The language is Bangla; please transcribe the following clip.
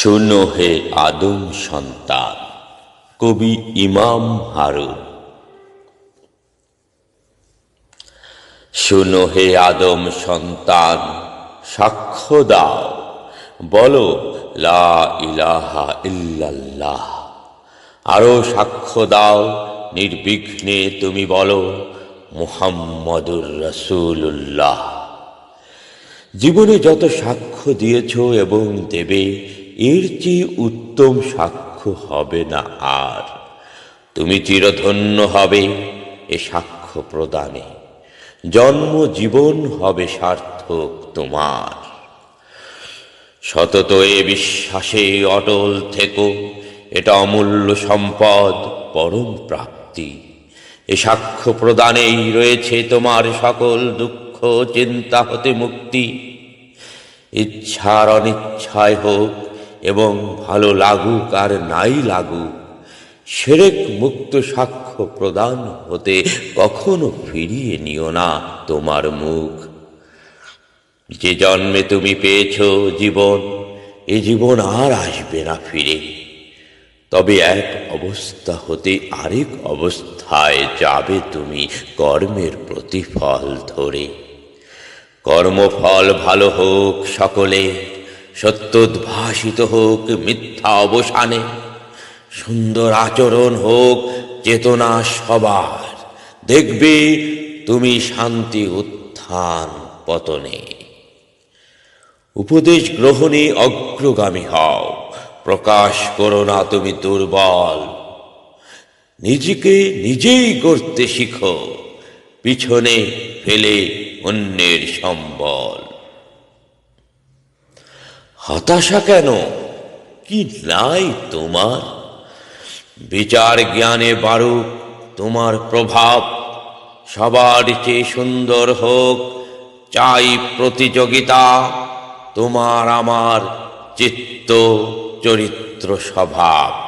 শোনো হে আদম সন্তান, কবি ইমাম হারুন। শোনো হে আদম সন্তান, সাক্ষ্য দাও, বলো, লা ইলাহা ইল্লাল্লাহ। আরও সাক্ষ্য দাও, নির্বিঘ্নে তুমি বলো, মুহাম্মদুর রসুল্লাহ জীবনে যত সাক্ষ্য দিয়েছ এবং দেবে এর চেয়ে উত্তম সাক্ষ্য হবে না আর। তুমি চিরধন্য হবে এ সাক্ষ্য প্রদানে। জন্ম জীবন হবে সার্থক তোমার। সতত এ বিশ্বাসে অটল থেকো, এটা অমূল্য সম্পদ, পরম প্রাপ্তি। এ সাক্ষ্য প্রদানেই রয়েছে তোমার সকল দুঃখ, চিন্তা হতে মুক্তি ইচ্ছার অনিচ্ছায় হোক এবং ভালো লাগুক আর নাই লাগুক, সেরেক মুক্ত সাক্ষ্য প্রদান হতে কখনো ফিরিয়ে নিও না তোমার মুখ। যে জন্মে তুমি পেয়েছ জীবন, এ জীবন আর আসবে না ফিরে। তবে এক অবস্থা হতে আরেক অবস্থায় যাবে তুমি কর্মের প্রতিফল ধরে। কর্মফল ভালো হোক সকলে সত্যোদ্ভাসিত হোক মিথ্যা অবসানে, সুন্দর আচরণ হোক চেতনা সবার, দেখবে তুমি শান্তি উত্থান পতনে। উপদেশ গ্রহণে অগ্রগামী হও, প্রকাশ করো না তুমি দুর্বল। নিজেকে নিজেই করতে শিখো, পিছনে ফেলে অন্যের সম্বল। হতাশা কেন? কি নাই তোমার? বিচার জ্ঞানে বাড়ুক তোমার প্রভাব। সবার চেয়ে সুন্দর হোক, চাই প্রতিযোগিতা। তোমার আমার চিত্ত চরিত্র স্বভাব।